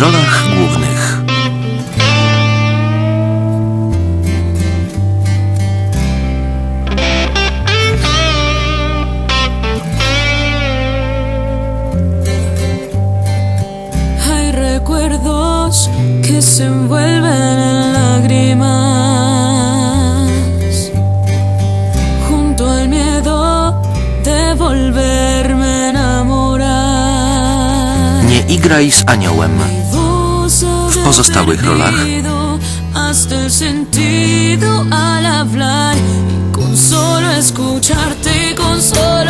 rolach głównych Hay recuerdos que se envuelven en lágrimas junto al miedo de volverme a enamorar. Nie igraj z aniołem. Pozostałych rolach Hasta el sentido al hablar con solo escucharte con solo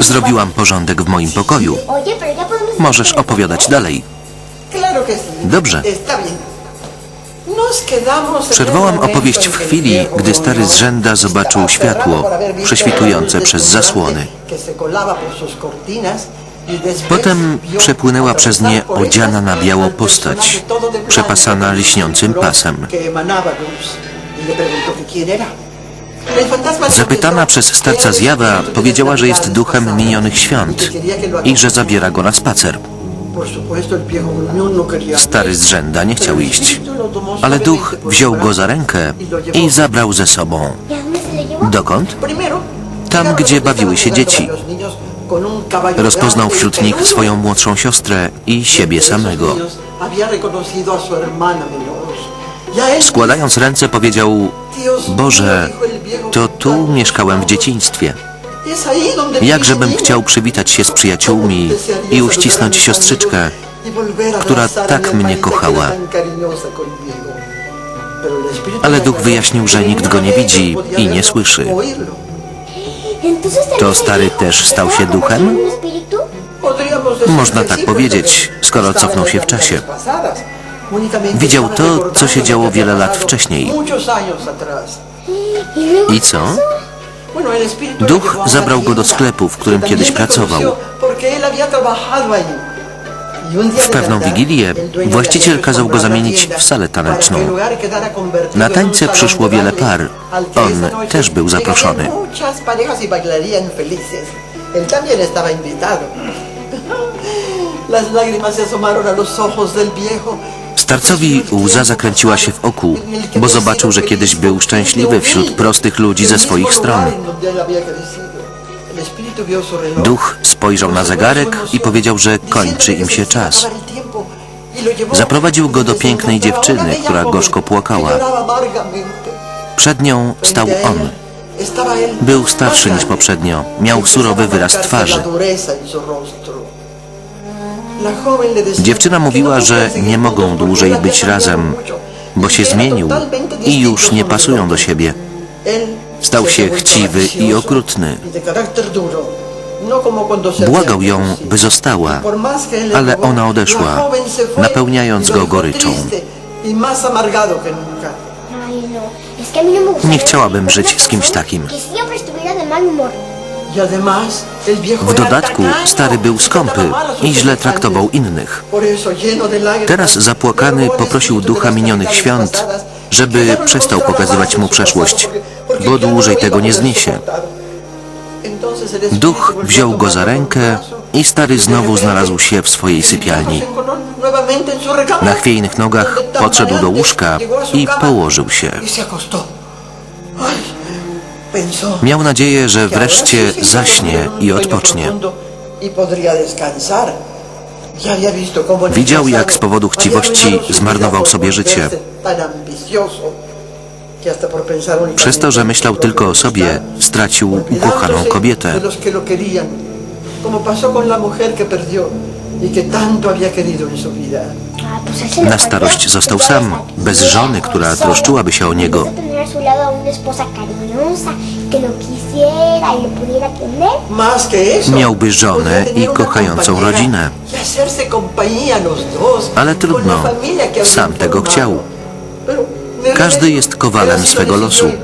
Zrobiłam porządek w moim pokoju. Możesz opowiadać dalej. Dobrze. Przerwałam opowieść w chwili, gdy stary z rzęda zobaczył światło prześwitujące przez zasłony. y Potem przepłynęła przez nie odziana na biało postać, przepasana lśniącym pasem. Zapytana przez starca zjawa, powiedziała, że jest duchem minionych świąt i że zabiera go na spacer. Stary z ir, rzęda nie chciał iść, ale duch wziął go za rękę i zabrał ze sobą. Dokąd? Tam, gdzie bawiły się dzieci. Rozpoznał wśród nich swoją młodszą siostrę i siebie samego. Składając ręce powiedział, Boże, to tu mieszkałem w dzieciństwie. Jakżebym chciał przywitać się z przyjaciółmi i uścisnąć siostryczkę, która tak mnie kochała. Ale duch wyjaśnił, że nikt go nie widzi i nie słyszy. Entonces, ¿también To stary też stał się duchem? Można tak powiedzieć, skoro cofnął się w czasie. Widział to, co się działo wiele lat wcześniej. ¿Y luego I co? Duch zabrał go do sklepu, w którym kiedyś pracował. W pewną wigilię właściciel kazał go zamienić w salę taneczną. Na tańce przyszło wiele par. On też był zaproszony. Las lágrimas se asomaron a los ojos del viejo. Starcowi łza zakręciła się w oku, bo zobaczył, że kiedyś był szczęśliwy wśród prostych ludzi ze swoich stron. Duch spojrzał na zegarek i powiedział, że kończy im się czas. Zaprowadził go do pięknej dziewczyny, która gorzko płakała. Przed nią stał on. Był starszy niż poprzednio, miał surowy wyraz twarzy. Dziewczyna mówiła, że nie mogą dłużej być razem, bo się zmienił i już nie pasują do siebie. Stał się chciwy i okrutny. Błagał ją, by została, ale ona odeszła, napełniając go goryczą. Nie chciałabym żyć z kimś takim. W dodatku stary był skąpy i źle traktował innych. Teraz zapłakany poprosił ducha minionych świąt, żeby przestał pokazywać mu przeszłość, bo dłużej tego nie zniesie. Duch wziął go za rękę i stary znowu znalazł się w swojej sypialni. Na chwiejnych nogach podszedł do łóżka i położył się. Miał nadzieję, że wreszcie zaśnie i odpocznie. Widział, jak z powodu chciwości zmarnował sobie życie. Przez to, że myślał tylko o sobie, stracił ukochaną kobietę. y Na starość został sam, bez żony, która troszczyłaby się o niego. A tener una esposa cariñosa, que lo quisiera y le pudiera atender. Más que eso, Miałby żonę podría tener i una kochającą compañera rodzinę. y hacerse compañía los dos, Ale con trudno. la familia que habían Sam tego formado. chciał. Pero de Każdy jest kowalem él así lo swego decidió. losu.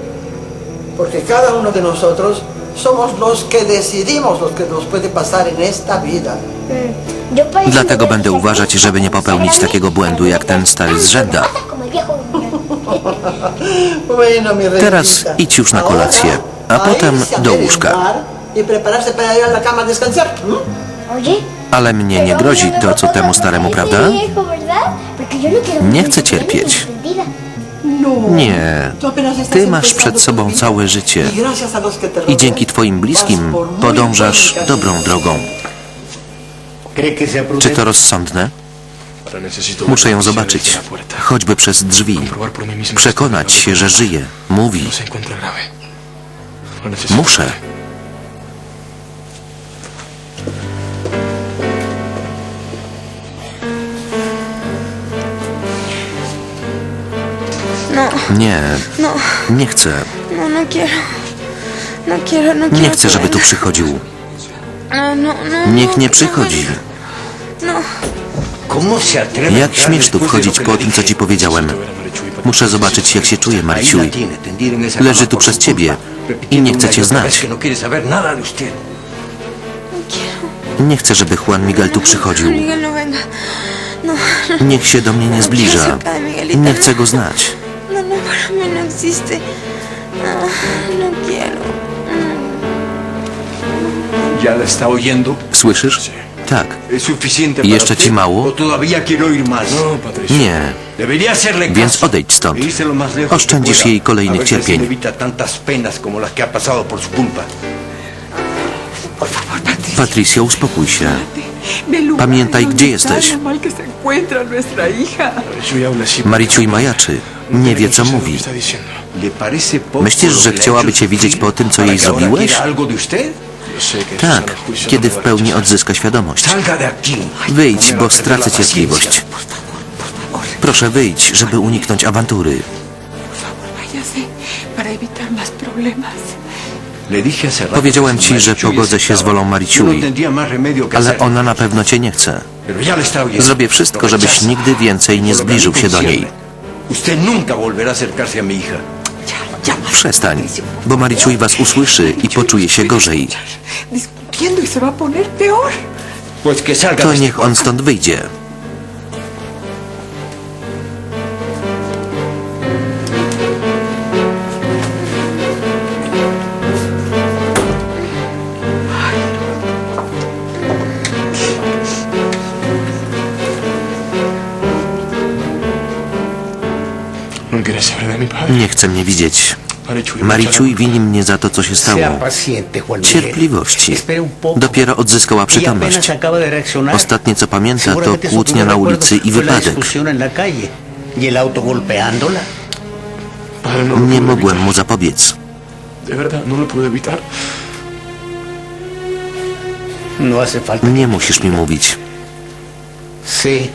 Porque cada uno de nosotros somos los que decidimos lo que nos puede pasar en esta vida. Mm, yo por eso Dlatego no będę uważać, żeby nie popełnić takiego błędu jak ten stary z rzęda. Como el viejo Bueno, mi Teraz idź już na kolację, a potem do łóżka. Y Ale mnie nie grozi to, co temu staremu, prawda? No Nie chcę cierpieć. No. Nie. Ty masz przed sobą całe życie. Y I dzięki Twoim bliskim podążasz dobrą drogą. ¿Cree que sea Czy to rozsądne? Muszę ją zobaczyć, choćby przez drzwi. Przekonać się, że żyje. Mówi. Muszę. No, Nie, no, nie chcę. no. Nie chcę, żeby tu przychodził. Niech nie przychodzi. No, Jak śmiesz tu wchodzić po tym, co ci powiedziałem? Muszę zobaczyć, jak się czuje esa Leży tu przez ciebie i nie chce cię znać. Nie chcę, żeby Juan Miguel tu przychodził. Niech się do mnie nie zbliża. Nie chcę go znać. Słyszysz? Tak. ¿Es suficiente ¿Y para jeszcze ci mało? ¿O todavía quiere oír más? Nie. Więc odejdź stąd. Oszczędzisz jej kolejnych cierpień. Patricia, uspokój się. Pamiętaj, gdzie jesteś. hija. Mariciuj majaczy. Nie wie, co mówi. ¿Le parece poco Myślisz, że chciałaby cię widzieć po tym, co jej zrobiłeś? Tak, kiedy w pełni odzyska świadomość. Wyjdź, bo stracę cierpliwość. Proszę wyjdź, żeby uniknąć awantury. Powiedziałem ci, że pogodzę się z wolą Mariciui, ale ona na pewno cię nie chce. Zrobię wszystko, żebyś nigdy więcej nie zbliżył się do niej. Usted nunca volverá a acercarse a mi hija. Przestań, bo Mariciuj was usłyszy i poczuje się gorzej. To niech on stąd wyjdzie. Nie chce mnie widzieć. Mariciuj wini mnie za to, co się stało. Cierpliwości. Dopiero odzyskała Ella przytomność. Ostatnie, co pamięta, to kłótnia na ulicy i wypadek. y no Nie mogłem mu zapobiec. No. No. Nie musisz mi mówić.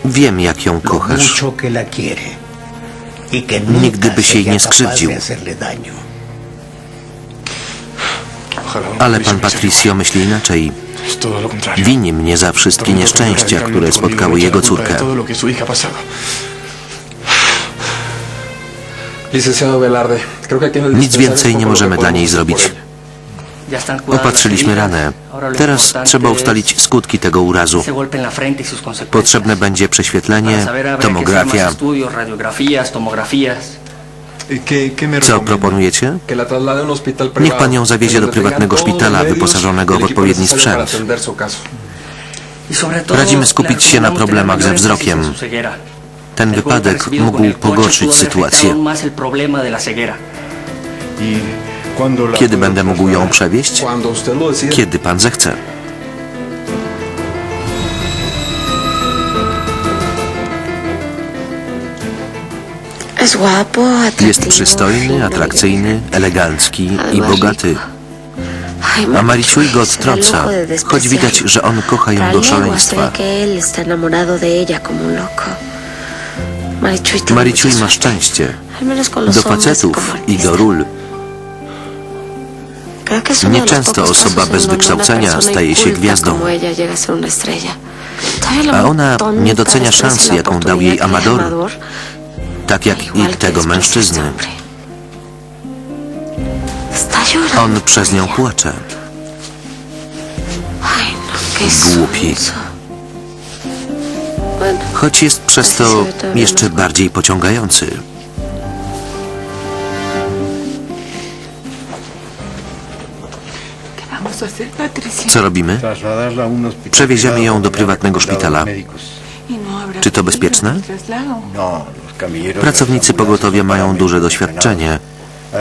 Wiem, jak ją kochasz. Nigdy nunca byś jej nie skrzywdził. Ale pan Patricio myśli inaczej. Wini mnie za wszystkie nieszczęścia, które spotkały jego córkę. Nic więcej nie możemy dla niej zrobić. Opatrzyliśmy ranę. Teraz trzeba ustalić skutki tego urazu. y. Potrzebne będzie prześwietlenie, tomografia. estudios, radiografías, tomografías. ¿Qué, qué me Co hospital Niech pan ją zawiezie do prywatnego szpitala wyposażonego y w odpowiedni sprzęt. Y Radzimy skupić się na problemach ze wzrokiem. Ten wypadek mógł pogorszyć sytuację. Afectado aún más el problema de la ceguera. ¿Y cuándo la Kiedy będę mógł ją przewieźć? Kiedy pan zechce. Jest przystojny, atrakcyjny, elegancki i bogaty. A Mariciuj go odtrąca, choć widać, że on kocha ją do szaleństwa. Marichuy ma szczęście. Do facetów i do ról. Nieczęsto osoba bez wykształcenia staje się gwiazdą. a ona nie docenia szansy, jaką dał jej Amador, tak jak i tego mężczyzny. On przez nią płacze. No, Głupi. Choć jest przez to jeszcze bardziej pociągający. Co robimy? Przewieziemy ją do prywatnego szpitala. no Czy to bezpieczne? No, camilleros. Pracownicy pogotowia mają duże doświadczenie.